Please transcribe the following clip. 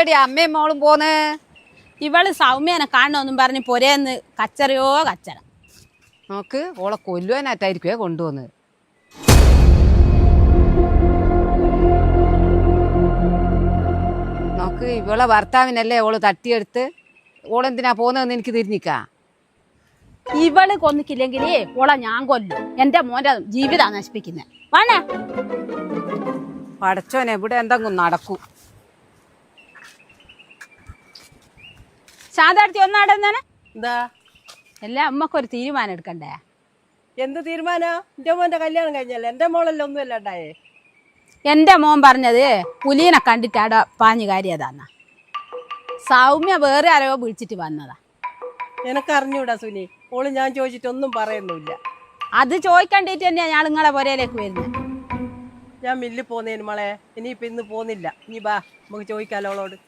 ഏടി അമ്മയും മോളും പോന്ന്. ഇവൾ സൗമ്യനെ കാണണമെന്നും പറഞ്ഞ് പൊരേന്ന് കച്ചറയോ കച്ചറ. നോക്ക് ഓളെ കൊല്ലുവാനായിട്ടായിരിക്കുവേ കൊണ്ടുവന്നത്. നോക്ക് ഇവളെ ഭർത്താവിനല്ലേ ഓൾ തട്ടിയെടുത്ത് ഓളെന്തിനാ പോകുന്നതെന്ന് എനിക്ക് തിരിഞ്ഞിക്കാ. ഇവൾ കൊന്നിക്കില്ലെങ്കിലേ ഓളെ ഞാൻ കൊല്ലും. എന്റെ മോന്റെ ജീവിതം നശിപ്പിക്കുന്നേ. വേണേ. പടച്ചോനെ ഇവിടെ എന്തെങ്കിലും നടക്കൂ. ശാന്താടുത്തി ഒന്നാടെന്നാണ് എന്താ? എല്ലാം അമ്മക്കൊരു തീരുമാനം എടുക്കണ്ടേ? എന്ത് തീരുമാനാ? എന്റെ മോന്റെ കല്യാണം കഴിഞ്ഞല്ലേ? എന്റെ മോളല്ലേ ഒന്നും അല്ലാണ്ടായേ എന്റെ മോൻ പറഞ്ഞത് പുലീനെ കണ്ടിട്ട് അവിടെ പാഞ്ഞു കാര്യതാന്ന സൗമ്യ വേറെ ആരോ വിളിച്ചിട്ട് വന്നതാ. എനക്ക് അറിഞ്ഞൂടാ സുനി. ഓൾ ഞാൻ ചോദിച്ചിട്ടൊന്നും പറയുന്നില്ല അത് ചോദിക്കണ്ടിട്ട് തന്നെയാ ഞാൻ നിങ്ങളെ പുരയിലേക്ക് വരുന്നത് ഞാൻ മില്ലിൽ പോന്നേന് മോളെ. ഇനിയിപ്പോ ഇന്ന് പോന്നില്ല. ഇനി ബാ നമുക്ക് ചോദിക്കാലോ അവളോട്.